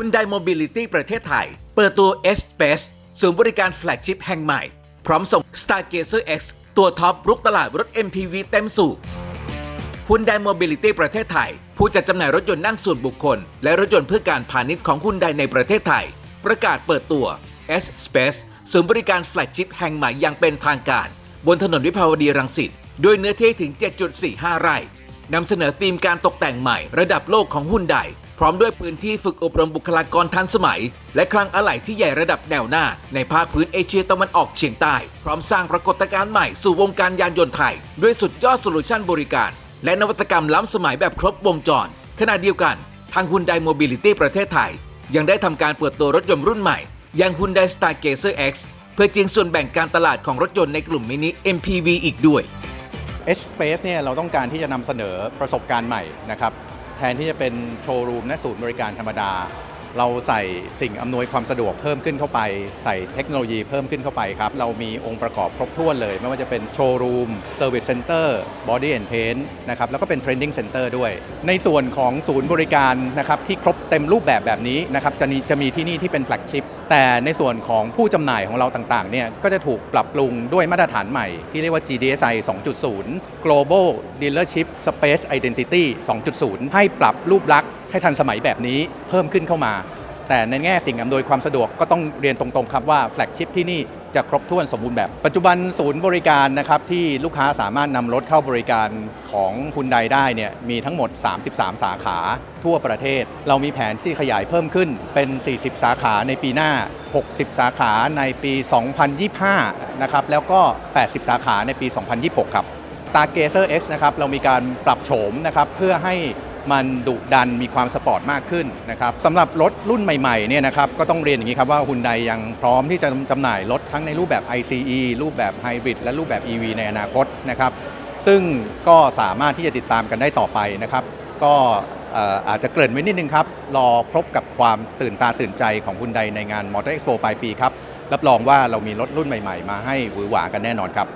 Hyundai Mobility ประเทศไทย เปิดตัว S Space ศูนย์บริการแฟลกชิพแห่งใหม่ พร้อมส่ง Stargazer X ตัวท็อปรุกตลาดรถ MPV เต็มสูบ Hyundai Mobility ประเทศไทย ผู้จัดจำหน่ายรถยนต์นั่งส่วนบุคคล และรถยนต์เพื่อการพาณิชย์ของ Hyundai ในประเทศไทย ประกาศเปิดตัว S Space ศูนย์บริการแฟลกชิพแห่งใหม่อย่างเป็นทางการ บนถนนวิภาวดีรังสิตด้วยเนื้อที่ถึง 7.45 ไร่นำเสนอธีมการตกแต่งใหม่ระดับโลกของหุ้นใด พร้อมด้วยพื้นที่ฝึกอบรมบุคลากรทันสมัย และคลังอะไหล่ที่ใหญ่ระดับแนวหน้า ในภาคพื้นเอเชียตะวันออกเฉียงใต้ พร้อมสร้างปรากฏการณ์ใหม่สู่วงการยานยนต์ไทย ด้วยสุดยอดโซลูชันบริการ และนวัตกรรมล้ำสมัยแบบครบวงจร ขณะเดียวกัน ทาง Hyundai Mobility ประเทศไทย ยังได้ทำการเปิดตัวรถยนต์รุ่นใหม่อย่าง Hyundai Stargazer X เพื่อจิงส่วนแบ่งการตลาดของรถยนต์ในกลุ่มมินิ MPV อีกด้วย H Space เนี่ยเราต้องการที่จะนำเสนอประสบการณ์ใหม่นะครับ แทนที่จะเป็นโชว์รูมและศูนย์บริการธรรมดา เราใส่สิ่งอำนวยความสะดวกเพิ่มขึ้นเข้าไป ใส่เทคโนโลยีเพิ่มขึ้นเข้าไปครับ เรามีองค์ประกอบครบถ้วนเลย ไม่ว่าจะเป็นโชว์รูมเซอร์วิสเซ็นเตอร์บอดี้แอนด์เพนนะครับแล้วก็เป็นเทรนดิ้งเซ็นเตอร์ด้วย ในส่วนของศูนย์บริการนะครับที่ครบเต็มรูปแบบแบบนี้นะครับจะมีจะมีที่นี่ที่เป็นแฟลกชิพแต่ในส่วนของผู้จำหน่ายของเราต่างๆเนี่ยก็จะถูกปรับปรุงด้วยมาตรฐานใหม่ ที่เรียกว่า GDSI 2.0 Global Dealership Space Identity 2.0 ให้ปรับรูปลักษณ ให้ทันสมัยแบบนี้เพิ่มขึ้นเข้ามา แต่ในแง่สิ่งอำนวยความสะดวกก็ต้องเรียนตรงๆครับว่าแฟลกชิพที่นี่จะครบถ้วนสมบูรณ์แบบ ปัจจุบันศูนย์บริการนะครับที่ลูกค้าสามารถนำรถเข้าบริการของคุณใดได้เนี่ยมีทั้งหมด 33 สาขาทั่วประเทศ เรามีแผนที่ขยายเพิ่มขึ้นเป็น 40 สาขาในปีหน้า 60 สาขาในปี 2025 นะครับแล้วก็ 80 สาขาในปี 2026 ครับตาเกเซอร์ X นะครับเรามีการปรับโฉมนะครับเพื่อให้ มันดุดันมีความสปอร์ตมากขึ้นนะครับสำหรับรถรุ่นใหม่ๆเนี่ยนะครับก็ต้องเรียนอย่างนี้ครับว่าฮุนไดยังพร้อมที่จะจำหน่ายรถทั้งในรูปแบบ ICE รูปแบบไฮบริดและรูปแบบ EV ในอนาคตนะครับซึ่งก็สามารถที่จะติดตามกันได้ต่อไปนะครับ ก็อาจจะเกริ่นไว้นิดนึงครับ รอพบกับความตื่นตาตื่นใจของฮุนไดในงาน Motor Expo ปลายปีครับ รับรองว่าเรามีรถรุ่นใหม่ๆ มาให้หวือหวากันแน่นอนครับ